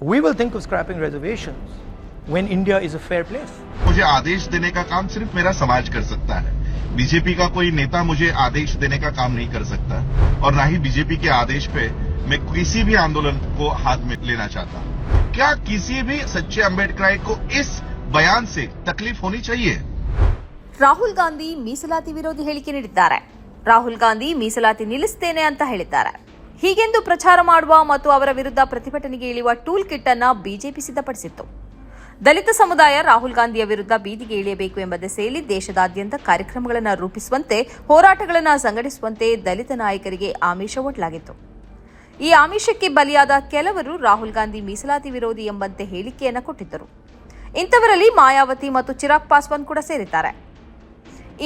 We will think of scrapping reservations when India is a fair place. मुझे आदेश देने का काम सिर्फ मेरा समाज कर सकता है बीजेपी का कोई नेता मुझे आदेश देने का काम नहीं कर सकता और ना ही बीजेपी के आदेश पे मैं किसी भी आंदोलन को हाथ में लेना चाहता क्या किसी भी सच्चे अम्बेडकराइट को इस बयान से तकलीफ होनी चाहिए ರಾಹುಲ್ ಗಾಂಧಿ ಮೀಸಲಾತಿ ವಿರೋಧಿ ಹೇಳಿಕೆ ನೀಡಿದ್ದಾರೆ ರಾಹುಲ್ ಗಾಂಧಿ ಮೀಸಲಾತಿ ನಿಲ್ಲಿಸ್ತೇನೆ ಅಂತ ಹೇಳಿದ್ದಾರೆ ಹೀಗೆಂದು ಪ್ರಚಾರ ಮಾಡುವ ಮತ್ತು ಅವರ ವಿರುದ್ಧ ಪ್ರತಿಭಟನೆಗೆ ಇಳಿಯುವ ಟೂಲ್ ಕಿಟ್ ಅನ್ನು ಬಿಜೆಪಿ ಸಿದ್ಧಪಡಿಸಿತ್ತು. ದಲಿತ ಸಮುದಾಯ ರಾಹುಲ್ ಗಾಂಧಿಯ ವಿರುದ್ಧ ಬೀದಿಗೆ ಇಳಿಯಬೇಕು ಎಂಬ ದೆಸೆಯಲ್ಲಿ ದೇಶದಾದ್ಯಂತ ಕಾರ್ಯಕ್ರಮಗಳನ್ನು ರೂಪಿಸುವಂತೆ, ಹೋರಾಟಗಳನ್ನು ಸಂಘಟಿಸುವಂತೆ ದಲಿತ ನಾಯಕರಿಗೆ ಆಮಿಷ ಒಡ್ಡಲಾಗಿತ್ತು ಈ ಆಮಿಷಕ್ಕೆ ಬಲಿಯಾದ ಕೆಲವರು ರಾಹುಲ್ ಗಾಂಧಿ ಮೀಸಲಾತಿ ವಿರೋಧಿ ಎಂಬಂತೆ ಹೇಳಿಕೆಯನ್ನು ಕೊಟ್ಟಿದ್ದರು. ಇಂಥವರಲ್ಲಿ ಮಾಯಾವತಿ ಮತ್ತು ಚಿರಾಗ್ ಪಾಸ್ವಾನ್ ಕೂಡ ಸೇರಿದ್ದಾರೆ.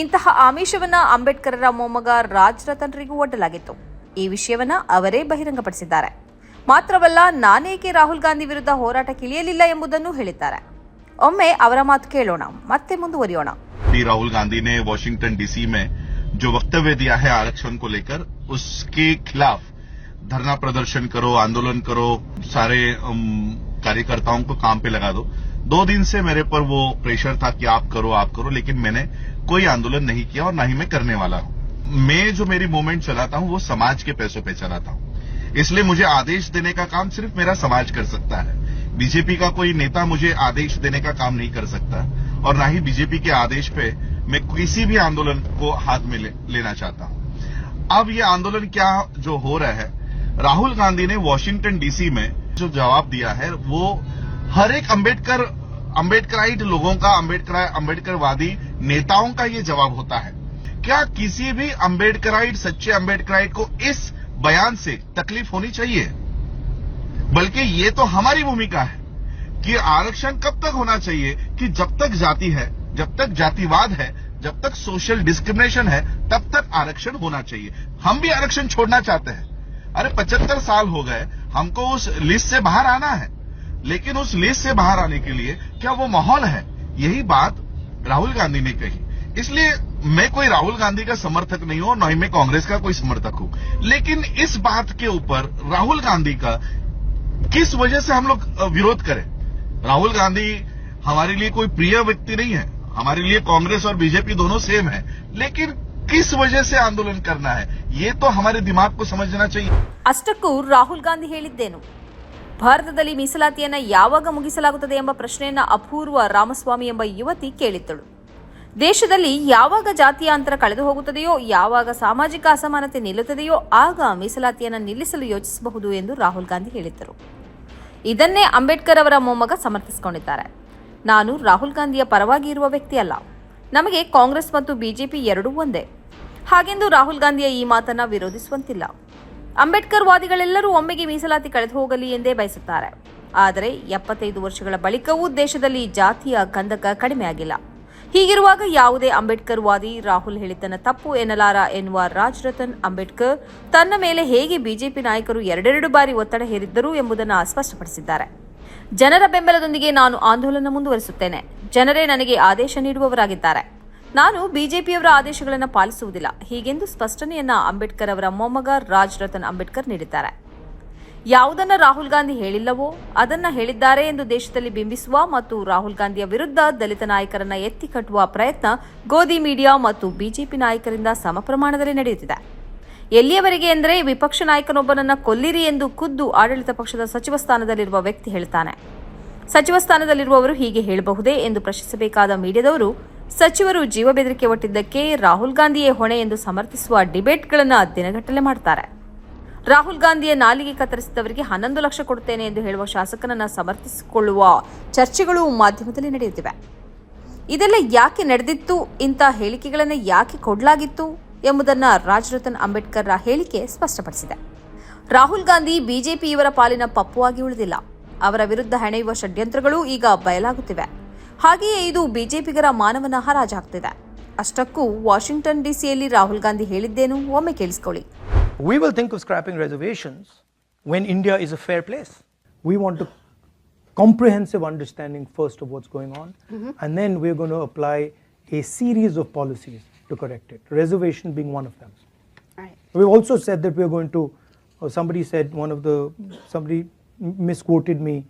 ಇಂತಹ ಆಮಿಷವನ್ನ ಅಂಬೇಡ್ಕರರ ಮೊಮ್ಮಗ ರಾಜ್ ರತನ್ರಿಗೂ ಒಡ್ಡಲಾಗಿತ್ತು. ಈ ವಿಷಯವನ್ನ ಅವರೇ ಬಹಿರಂಗಪಡಿಸಿದ್ದಾರೆ ಮಾತ್ರವಲ್ಲ ನಾನೇಕೆ ರಾಹುಲ್ ಗಾಂಧಿ ವಿರುದ್ಧ ಹೋರಾಟಕ್ಕಿಳಿಯಲಿಲ್ಲ ಎಂಬುದನ್ನು ಹೇಳಿದ್ದಾರೆ ಒಮ್ಮೆ ಅವರ ಮಾತು ಕೇಳೋಣ ಮತ್ತೆ ಮುಂದುವರಿಯೋಣ श्री राहुल गांधी ने वॉशिंगटन डीसी में जो वक्तव्य दिया है आरक्षण को लेकर उसके खिलाफ धरना प्रदर्शन करो आंदोलन करो सारे अम, कार्यकर्ताओं को काम पे लगा दो दो दिन से मेरे पर वो प्रेशर था कि आप करो आप करो लेकिन मैंने कोई आंदोलन नहीं किया और ना ही मैं करने वाला हूं मैं जो मेरी मूवमेंट चलाता हूँ वो समाज के पैसों पे चलाता हूँ। इसलिए मुझे आदेश देने का काम सिर्फ़ मेरा समाज कर सकता है। बीजेपी का कोई नेता मुझे आदेश देने का काम नहीं कर सकता और ना ही बीजेपी के आदेश पे मैं किसी भी आंदोलन को हाथ में ले, लेना चाहता हूँ। अब ये आंदोलन क्या जो हो रहा है राहुल गांधी ने वॉशिंगटन डीसी में जो जवाब दिया है वो हर एक अंबेडकर अंबेडकराइट लोगों का अंबेडकर अंबेडकरवादी नेताओं का ये जवाब होता है। क्या किसी भी अंबेडकराइट, सच्चे अंबेडकराइट को इस बयान से तकलीफ़ होनी चाहिए? बल्कि ये तो हमारी भूमिका है कि आरक्षण कब तक होना चाहिए, कि जब तक जाति है, जब तक जातिवाद है, जब तक सोशल डिस्क्रिमिनेशन है, तब तक आरक्षण होना चाहिए। हम भी आरक्षण छोड़ना चाहते हैं। अरे, पचहत्तर साल हो गए, हमको उस लिस्ट से बाहर आना है। लेकिन उस लिस्ट से बाहर आने के लिए क्या वो माहौल है? यही बात राहुल गांधी ने कही। इसलिए मैं कोई राहुल गांधी का समर्थक नहीं हूं न ही मैं कांग्रेस का कोई समर्थक हूं लेकिन इस बात के ऊपर राहुल गांधी का किस वजह से हम लोग अ, विरोध करें राहुल गांधी हमारे लिए कोई प्रिय व्यक्ति नहीं है हमारे लिए कांग्रेस और बीजेपी दोनों सेम है लेकिन किस वजह से आंदोलन करना है ये तो हमारे दिमाग को समझना चाहिए ಅಷ್ಟಕ್ಕೂ ರಾಹುಲ್ ಗಾಂಧಿ ಹೇಳಿದ್ದೇನು ಭಾರತದಲ್ಲಿ ಮೀಸಲಾತಿಯನ್ನ ಯಾವಾಗ ಮುಗಿಸಲಾಗುತ್ತದೆ ಎಂಬ ಪ್ರಶ್ನೆಯನ್ನ ಅಪೂರ್ವ ರಾಮಸ್ವಾಮಿ ಎಂಬ ಯುವತಿ ಕೇಳಿದ್ದಳು ದೇಶದಲ್ಲಿ ಯಾವಾಗ ಜಾತಿಯ ಅಂತರ ಕಳೆದು ಹೋಗುತ್ತದೆಯೋ, ಯಾವಾಗ ಸಾಮಾಜಿಕ ಅಸಮಾನತೆ ನಿಲ್ಲುತ್ತದೆಯೋ, ಆಗ ಮೀಸಲಾತಿಯನ್ನು ನಿಲ್ಲಿಸಲು ಯೋಚಿಸಬಹುದು ಎಂದು ರಾಹುಲ್ ಗಾಂಧಿ ಹೇಳಿದ್ದರು. ಇದನ್ನೇ ಅಂಬೇಡ್ಕರ್ ಅವರ ಮೊಮ್ಮಗ ಸಮರ್ಥಿಸಿಕೊಂಡಿದ್ದಾರೆ. ನಾನು ರಾಹುಲ್ ಗಾಂಧಿಯ ಪರವಾಗಿ ಇರುವ ವ್ಯಕ್ತಿಯಲ್ಲ ನಮಗೆ ಕಾಂಗ್ರೆಸ್ ಮತ್ತು ಬಿಜೆಪಿ ಎರಡೂ ಒಂದೇ. ಹಾಗೆಂದು ರಾಹುಲ್ ಗಾಂಧಿಯ ಈ ಮಾತನ್ನು ವಿರೋಧಿಸುವಂತಿಲ್ಲ. ಅಂಬೇಡ್ಕರ್ ವಾದಿಗಳೆಲ್ಲರೂ ಒಮ್ಮೆಗೆ ಮೀಸಲಾತಿ ಕಳೆದು ಹೋಗಲಿ ಎಂದೇ ಬಯಸುತ್ತಾರೆ. ಆದರೆ ಎಪ್ಪತ್ತೈದು ವರ್ಷಗಳ ಬಳಿಕವೂ ದೇಶದಲ್ಲಿ ಜಾತಿಯ ಕಂದಕ ಕಡಿಮೆ ಆಗಿಲ್ಲ ಹೀಗಿರುವಾಗ ಯಾವುದೇ ಅಂಬೇಡ್ಕರ್ ವಾದಿ ರಾಹುಲ್ ಹೇಳಿದ್ದನ್ನ ತಪ್ಪು ಎನ್ನಲಾರ ಎನ್ನುವ ರಾಜ್ ರತನ್ ಅಂಬೇಡ್ಕರ್ ತನ್ನ ಮೇಲೆ ಹೇಗೆ ಬಿಜೆಪಿ ನಾಯಕರು ಎರಡೆರಡು ಬಾರಿ ಒತ್ತಡ ಹೇರಿದ್ದರು ಎಂಬುದನ್ನು ಸ್ಪಷ್ಟಪಡಿಸಿದ್ದಾರೆ. ಜನರ ಬೆಂಬಲದೊಂದಿಗೆ ನಾನು ಆಂದೋಲನ ಮುಂದುವರಿಸುತ್ತೇನೆ. ಜನರೇ ನನಗೆ ಆದೇಶ ನೀಡುವವರಾಗಿದ್ದಾರೆ. ನಾನು ಬಿಜೆಪಿಯವರ ಆದೇಶಗಳನ್ನು ಪಾಲಿಸುವುದಿಲ್ಲ. ಹೀಗೆಂದು ಸ್ಪಷ್ಟನೆಯನ್ನ ಅಂಬೇಡ್ಕರ್ ಅವರ ಮೊಮ್ಮಗ ರಾಜ್ ರತನ್ ಅಂಬೇಡ್ಕರ್ ನೀಡಿದ್ದಾರೆ. ಯಾವುದನ್ನ ರಾಹುಲ್ ಗಾಂಧಿ ಹೇಳಿಲ್ಲವೋ ಅದನ್ನ ಹೇಳಿದ್ದಾರೆ ಎಂದು ದೇಶದಲ್ಲಿ ಬಿಂಬಿಸುವ ಮತ್ತು ರಾಹುಲ್ ಗಾಂಧಿಯ ವಿರುದ್ಧ ದಲಿತ ನಾಯಕರನ್ನ ಎತ್ತಿ ಕಟ್ಟುವ ಪ್ರಯತ್ನ ಗೋಧಿ ಮೀಡಿಯಾ ಮತ್ತು ಬಿಜೆಪಿ ನಾಯಕರಿಂದ ಸಮ ಪ್ರಮಾಣದಲ್ಲಿ ನಡೆಯುತ್ತಿದೆ. ಎಲ್ಲಿಯವರೆಗೆ ಎಂದರೆ ವಿಪಕ್ಷ ನಾಯಕನೊಬ್ಬನನ್ನ ಕೊಲ್ಲಿರಿ ಎಂದು ಖುದ್ದು ಆಡಳಿತ ಪಕ್ಷದ ಸಚಿವ ಸ್ಥಾನದಲ್ಲಿರುವ ವ್ಯಕ್ತಿ ಹೇಳ್ತಾನೆ. ಸಚಿವ ಸ್ಥಾನದಲ್ಲಿರುವವರು ಹೀಗೆ ಹೇಳಬಹುದೇ ಎಂದು ಪ್ರಶ್ನಿಸಬೇಕಾದ ಮೀಡಿಯಾದವರು, ಸಚಿವರು ಜೀವ ಬೆದರಿಕೆ ಒಟ್ಟಿದ್ದಕ್ಕೆ ರಾಹುಲ್ ಗಾಂಧಿಯೇ ಹೊಣೆ ಎಂದು ಸಮರ್ಥಿಸುವ ಡಿಬೇಟ್ಗಳನ್ನು ದಿನಗಟ್ಟಲೆ ಮಾಡ್ತಾರೆ. ರಾಹುಲ್ ಗಾಂಧಿಯ ನಾಲಿಗೆ ಕತ್ತರಿಸಿದವರಿಗೆ ಹನ್ನೊಂದು ಲಕ್ಷ ಕೊಡುತ್ತೇನೆ ಎಂದು ಹೇಳುವ ಶಾಸಕನನ್ನ ಸಮರ್ಥಿಸಿಕೊಳ್ಳುವ ಚರ್ಚೆಗಳು ಮಾಧ್ಯಮದಲ್ಲಿ ನಡೆಯುತ್ತಿವೆ. ಇದೆಲ್ಲ ಯಾಕೆ ನಡೆದಿತ್ತು? ಇಂಥ ಹೇಳಿಕೆಗಳನ್ನು ಯಾಕೆ ಕೊಡಲಾಗಿತ್ತು? ಎಂಬುದನ್ನು ರಾಜರತನ್ ಅಂಬೇಡ್ಕರ್ ಹೇಳಿಕೆ ಸ್ಪಷ್ಟಪಡಿಸಿದೆ. ರಾಹುಲ್ ಗಾಂಧಿ ಬಿಜೆಪಿ ಇವರ ಪಾಲಿನ ಪಪ್ಪುವಾಗಿ ಉಳಿದಿಲ್ಲ. ಅವರ ವಿರುದ್ಧ ಹೆಣೆಯುವ ಷಡ್ಯಂತ್ರಗಳು ಈಗ ಬಯಲಾಗುತ್ತಿವೆ. ಹಾಗೆಯೇ ಇದು ಬಿಜೆಪಿಗರ ಮಾನವನ ಹರಾಜಾಗ್ತಿದೆ. ಅಷ್ಟಕ್ಕೂ ವಾಷಿಂಗ್ಟನ್ ಡಿಸಿಯಲ್ಲಿ ರಾಹುಲ್ ಗಾಂಧಿ ಹೇಳಿದ್ದೇನು? ಒಮ್ಮೆ ಕೇಳಿಸ್ಕೊಳ್ಳಿ. We will think of scrapping reservations when India is a fair place. We want a comprehensive understanding first of what's going on, mm-hmm. and then we're going to apply a series of policies to correct it, reservation being one of them. Right. We also said that we're going to, or somebody said, one of the, somebody misquoted me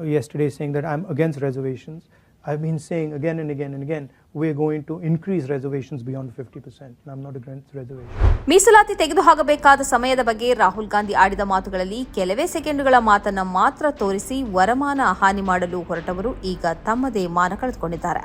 uh, yesterday saying that I'm against reservations. I've been saying again and again and again we're going to increase reservations beyond 50%. And I'm not against reservation. ಮೀಸಲಾತಿ ತೆಗೆದುಹಾಕಬೇಕಾದ ಸಮಯದ ಬಗ್ಗೆ ರಾಹುಲ್ ಗಾಂಧಿ ಆಡಿದ ಮಾತುಗಳಲ್ಲಿ ಕೆಲವೇ ಸೆಕೆಂಡುಗಳ ಮಾತನ್ನ ಮಾತ್ರ ತೋರಿಸಿ ವರಮಾನ ಹಾನಿ ಮಾಡಲು ಹೊರಟವರು ಈಗ ತಮ್ಮದೇ ಮಾನ ಕಳೆದುಕೊಂಡಿದ್ದಾರೆ